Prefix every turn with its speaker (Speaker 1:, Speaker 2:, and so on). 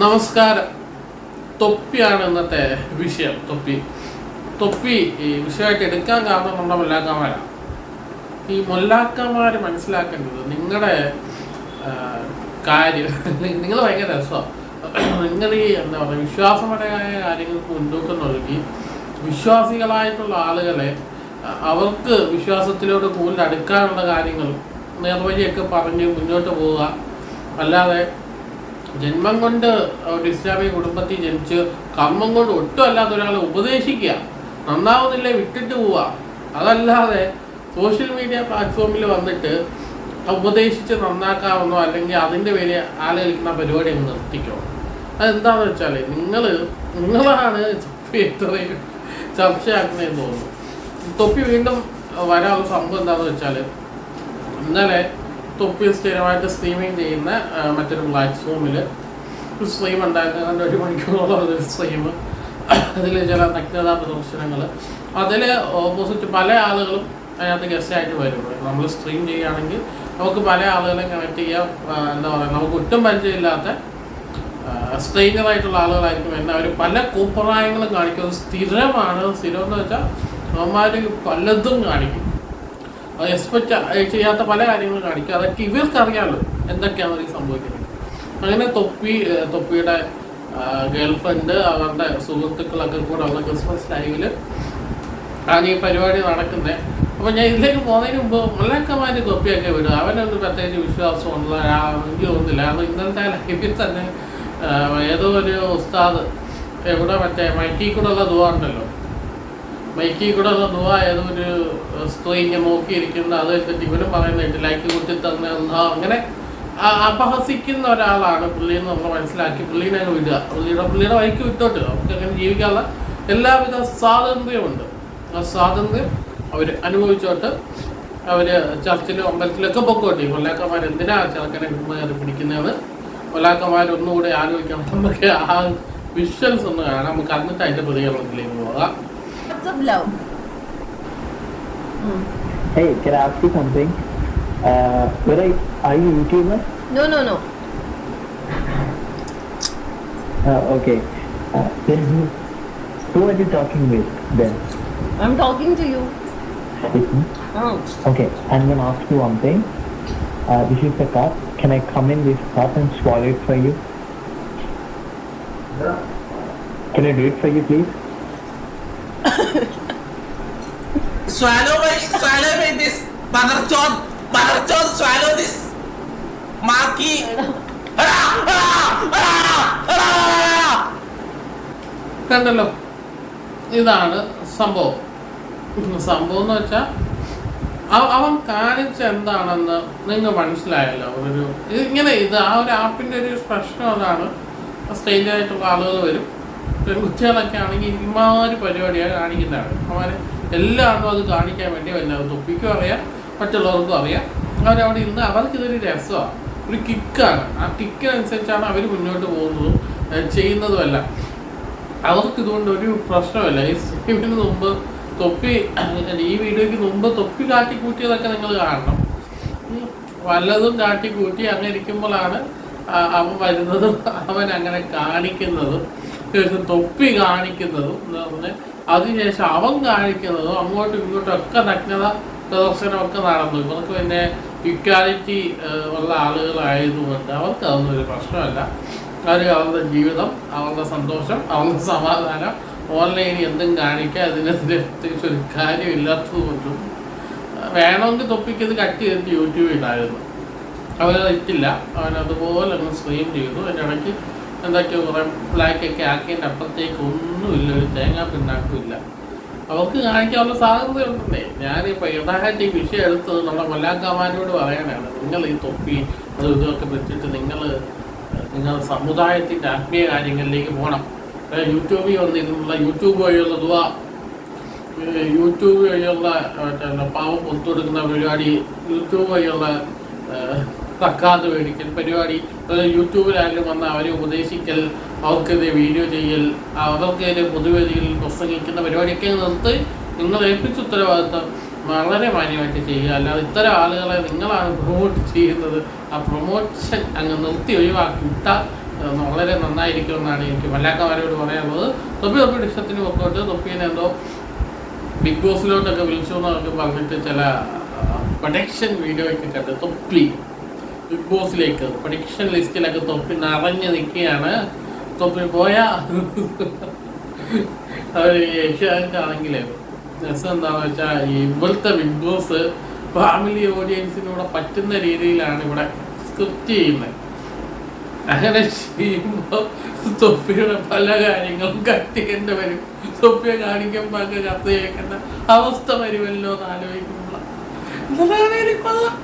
Speaker 1: നമസ്കാരം. തൊപ്പിയാണ് ഇന്നത്തെ വിഷയം തൊപ്പി. തൊപ്പി ഈ വിഷയമായിട്ട് എടുക്കാൻ കാരണം നമ്മുടെ മുല്ലാക്കന്മാരാണ് ഈ മുല്ലാക്കന്മാർ മനസ്സിലാക്കേണ്ടത് നിങ്ങളുടെ കാര്യം നിങ്ങൾ ഭയങ്കര രസമാണ് നിങ്ങൾ ഈ എന്താ പറയുക വിശ്വാസപരമായ കാര്യങ്ങൾക്ക് മുൻതൂക്കം നൽകി വിശ്വാസികളായിട്ടുള്ള ആളുകളെ അവർക്ക് വിശ്വാസത്തിലോട്ട് കൂടുതൽ അടുക്കാനുള്ള കാര്യങ്ങൾ നേർവഴിയൊക്കെ പറഞ്ഞ് മുന്നോട്ട് പോവുക. അല്ലാതെ ജന്മം കൊണ്ട് ഒരു ഇസ്ലാമിക കുടുംബത്തിൽ ജനിച്ച് കർമ്മം കൊണ്ട് ഒട്ടും അല്ലാത്ത ഒരാളെ ഉപദേശിക്കുക. നന്നാവുന്നില്ല വിട്ടിട്ട് പോവുക. അതല്ലാതെ സോഷ്യൽ മീഡിയ പ്ലാറ്റ്ഫോമിൽ വന്നിട്ട് ഉപദേശിച്ച് നന്നാക്കാമെന്നോ അല്ലെങ്കിൽ അതിന്റെ പേര് ആലോചിക്കുന്ന പരിപാടി അങ്ങ് നിർത്തിക്കോ. അതെന്താണെന്ന് വെച്ചാൽ നിങ്ങൾ നിങ്ങളാണ് തൊപ്പി ചർച്ചയാക്കുന്നതെന്ന് തോന്നുന്നു. തൊപ്പി വീണ്ടും വരാനുള്ള സംഭവം എന്താണെന്ന് വെച്ചാൽ ഇന്നലെ തൊപ്പി സ്ഥിരമായിട്ട് സ്ട്രീമിങ് ചെയ്യുന്ന മറ്റൊരു പ്ലാറ്റ്ഫോമിൽ ഒരു സ്ട്രീം ഉണ്ടായിരുന്നു. ഒരു മണിക്കൂറോളം ഒരു സ്ട്രീം അതിൽ ചില നഗ്നതാ പ്രദർശനങ്ങൾ അതിൽ ഓപ്പോസിറ്റ് പല ആളുകളും അതിനകത്ത് ഗസ്റ്റായിട്ട് വരും നമ്മൾ സ്ട്രീം ചെയ്യുകയാണെങ്കിൽ നമുക്ക് പല ആളുകളെ കണക്ട് ചെയ്യാം. എന്താ പറയുക നമുക്ക് ഒട്ടും പരിചയമില്ലാത്ത സ്ട്രെയിനറായിട്ടുള്ള ആളുകളായിരിക്കും എന്നെ അവർ പല കൂപ്പറായങ്ങളും കാണിക്കും. സ്ഥിരമാണ്. സ്ഥിരം എന്ന് വെച്ചാൽ അവന്മാർ പലതും കാണിക്കും. എക്സ്പെക്റ്റ് ചെയ്യാത്ത പല കാര്യങ്ങളും കാണിക്കും. അതൊക്കെ ഇവർക്കറിയാമല്ലോ എന്തൊക്കെയാണ് ഈ സംഭവിക്കുന്നത്. അങ്ങനെ തൊപ്പി തൊപ്പിയുടെ ഗേൾ ഫ്രണ്ട് അവരുടെ സുഹൃത്തുക്കളൊക്കെ കൂടെ ഉള്ള ക്രിസ്മസ് ടൈമിൽ ആണ് ഈ പരിപാടി നടക്കുന്നത് അപ്പോൾ ഞാൻ ഇതിലേക്ക് പോകുന്നതിന് മുമ്പ് മല്ലക്കമാര് തൊപ്പിയൊക്കെ വിടുക. അവനൊന്നും പ്രത്യേകിച്ച് വിശ്വാസമുള്ള എനിക്ക് തോന്നുന്നില്ല. കാരണം ഇന്നലത്തെ ലൈഫിൽ തന്നെ ഏതോ ഒരു ഉസ്താദ് എവിടെ മറ്റേ മൈക്കിൽ കൂടെ ഉള്ള ദുവ ഉണ്ടല്ലോ. മൈക്കിൽ കൂടെ ഉള്ള ദുവ ഏതോ ഒരു സ്ത്രീ ഇങ്ങനെ നോക്കിയിരിക്കുന്ന അത് വെച്ചിട്ട് ഇവനും പറയുന്നുണ്ട്. ലൈക്ക് കുത്തി തന്നെ അങ്ങനെ അപഹസിക്കുന്ന ഒരാളാണ് പുള്ളിയെന്ന് നമ്മൾ മനസ്സിലാക്കി. പുള്ളീനെ അങ്ങ് വിടുക. പുള്ളിയുടെ പുള്ളിയുടെ വഴിക്ക് വിട്ടോട്ട്. നമുക്ക് അങ്ങനെ ജീവിക്കാനുള്ള എല്ലാവിധ സ്വാതന്ത്ര്യമുണ്ട് ആ സ്വാതന്ത്ര്യം അവർ അനുഭവിച്ചോട്ട് അവർ ചർച്ചിലും അമ്പലത്തിലൊക്കെ പൊക്കോട്ടെ. കൊല്ലാക്കന്മാർ എന്തിനാ ചെറുക്കനെ കയറി പിടിക്കുന്നതെന്ന് കൊല്ലാക്കന്മാർ ഒന്നുകൂടെ ആലോചിക്കണം. നമുക്ക് ആ വിഷ്വൽസ് ഒന്ന് കാണാം. നമുക്ക് എന്നിട്ട് അതിന്റെ പ്രതികരണത്തിലേക്ക് പോകാം.
Speaker 2: Lots of love. Mm.
Speaker 3: Hey, can I ask you something? Uh, where are, are you YouTuber?
Speaker 2: No, no, no.
Speaker 3: Uh, okay. Uh, then who, who are you talking with then?
Speaker 2: I'm talking to you.
Speaker 3: With me?
Speaker 2: Oh.
Speaker 3: Okay, I'm gonna ask you one thing. Uh, this is the cup. Can I come in this cup and swallow it for you? Yeah. Can I do it for you, please?
Speaker 4: Swallow why swallow by this. Banarchon Banarchon swallow this. മാക്കി
Speaker 1: കണ്ടല്ലോ? ഇതാണ് സംഭവം. സംഭവം എന്ന് വെച്ചാൽ അവൻ കാണിച്ച എന്താണെന്ന് നിങ്ങൾ മനസ്സിലായല്ലോ. ഒരു ഇങ്ങനെ ഇത് ആ ഒരു ആപ്പിന്റെ ഒരു പ്രശ്നം അതാണ്. സ്റ്റേജ് ആയിട്ടുള്ള ആളുകൾ വരും. പെൺകുട്ടികളൊക്കെ ആണെങ്കിൽ ഇമാതിരി പരിപാടിയാണ് കാണിക്കുന്നതാണ്. അവന് എല്ലാവർക്കും അത് കാണിക്കാൻ വേണ്ടി എല്ലാവരും തൊപ്പിക്കും അറിയാം മറ്റുള്ളവർക്കും അറിയാം. അവരവിടെ ഇരുന്ന് അവർക്കിതൊരു രസമാണ്. ഒരു കിക്കാണ്. ആ കിക്കിനനുസരിച്ചാണ് അവർ മുന്നോട്ട് പോകുന്നതും ചെയ്യുന്നതുമല്ല. അവർക്ക് ഇതുകൊണ്ട് ഒരു പ്രശ്നമല്ല. ഈ സ്ട്രീമിന് മുമ്പ് തൊപ്പി ഈ വീഡിയോയ്ക്ക് മുമ്പ് തൊപ്പി കാട്ടി കൂട്ടിയതൊക്കെ നിങ്ങൾ കാണണം. വല്ലതും കാട്ടിക്കൂട്ടി അങ്ങനെ ഇരിക്കുമ്പോഴാണ് അവൻ വരുന്നതും അവൻ അങ്ങനെ കാണിക്കുന്നതും. ശേഷം തൊപ്പി കാണിക്കുന്നതും എന്ന് പറഞ്ഞ് അതിനുശേഷം അവൻ കാണിക്കുന്നതും അങ്ങോട്ടും ഇങ്ങോട്ടും ഒക്കെ നഗ്നത പ്രദർശനമൊക്കെ നടന്നു. ഇവർക്ക് പിന്നെ ഇക്വാലിറ്റി ഉള്ള ആളുകളായതുകൊണ്ട് അവർക്ക് അതൊന്നും ഒരു പ്രശ്നമല്ല. അവർ അവരുടെ ജീവിതം അവരുടെ സന്തോഷം അവരുടെ സമാധാനം ഓൺലൈനിൽ എന്തും കാണിക്കുക അതിനെതിരെ പ്രത്യേകിച്ച് ഒരു കാര്യമില്ലാത്തത് കൊണ്ടും വേണമെങ്കിൽ തൊപ്പിക്കത് കട്ട് ചെയ്തിട്ട് യൂട്യൂബിൽ ഇടായിരുന്നു. അവരത് ഇട്ടില്ല അവനതുപോലെ അങ്ങ് സ്ട്രീം ചെയ്തു. അതിന്റെ ഇടയ്ക്ക് എന്തൊക്കെയോ കുറേ ബ്ലാക്കൊക്കെ ആക്കിയതിന്റെ അപ്പുറത്തേക്ക് ഒന്നുമില്ല ഒരു തേങ്ങാ പിന്നാക്കില്ല അവർക്ക് കാണിക്കാനുള്ള സാധ്യത ഉണ്ടേ ഞാനിപ്പോൾ യഥാർത്ഥ ഈ വിഷയം എടുത്തത് നമ്മുടെ മല്ലാക്കാമാനോട് പറയാനാണ്. നിങ്ങൾ ഈ തൊപ്പി അതും ഇതൊക്കെ വെച്ചിട്ട് നിങ്ങൾ നിങ്ങൾ സമുദായത്തിന്റെ ആത്മീയ കാര്യങ്ങളിലേക്ക് പോകണം. യൂട്യൂബിൽ വന്നിരുന്നുള്ള യൂട്യൂബ് വഴിയുള്ള ദുവ യൂട്യൂബ് വഴിയുള്ള പാവം പുറത്തു കൊടുക്കുന്ന പരിപാടി യൂട്യൂബ് വഴിയുള്ള തക്കാത്ത് മേടിക്കൽ പരിപാടി. യൂട്യൂബിലായാലും വന്ന് അവരെ ഉപദേശിക്കൽ അവർക്കെതിരെ വീഡിയോ ചെയ്യൽ അവർക്കെതിരെ പൊതുവേദികളിൽ പ്രസംഗിക്കുന്ന പരിപാടിയൊക്കെ നിർത്തി നിങ്ങൾ ഏൽപ്പിച്ച ഉത്തരവാദിത്തം വളരെ മാന്യമായിട്ട് ചെയ്യുക. അല്ലാതെ ഇത്തരം ആളുകളെ നിങ്ങളാണ് പ്രൊമോട്ട് ചെയ്യുന്നത്. ആ പ്രൊമോഷൻ അങ്ങ് നിർത്തി ഒഴിവാക്കി വിട്ടാൽ ഏഹ്, വളരെ നന്നായിരിക്കുമെന്നാണ് എനിക്ക് മല്ലാക്കന്മാരോട് പറയാനുള്ളത്. തൊപ്പി തൊപ്പി ഡിഷത്തിന് പൊക്കോട്ട് തൊപ്പീനെ എന്തോ ബിഗ് ബോസിലോട്ടൊക്കെ വിളിച്ചു എന്നൊക്കെ പറഞ്ഞിട്ട് ചില പ്രൊഡക്ഷൻ വീഡിയോ ഒക്കെ കണ്ട് തൊപ്പി. ബിഗ് ബോസിലേക്ക് പ്രഡിക്ഷൻ ലിസ്റ്റിലൊക്കെ തൊപ്പി നിറഞ്ഞു നിൽക്കുകയാണ്. തൊപ്പി പോയ? അവർ ഏഷ്യാനാണെങ്കിൽ രസം എന്താണെന്ന് വെച്ചാൽ ഇവിടുത്തെ ബിഗ് ബോസ് ഫാമിലി ഓഡിയൻസിനൂടെ പറ്റുന്ന രീതിയിലാണ് ഇവിടെ സ്ക്രിപ്റ്റ് ചെയ്യുന്നത് അങ്ങനെ ചെയ്യുമ്പോൾ തൊപ്പിയുടെ പല കാര്യങ്ങളും കത്തിക്കേണ്ടി വരും. തൊപ്പിയെ കാണിക്കുമ്പോൾ ഒക്കെ കത്ത് കേൾക്കേണ്ട അവസ്ഥ വരുമല്ലോ എന്ന് ആലോചിക്കുമ്പോൾ എന്നതാണ് കൊള്ളാം.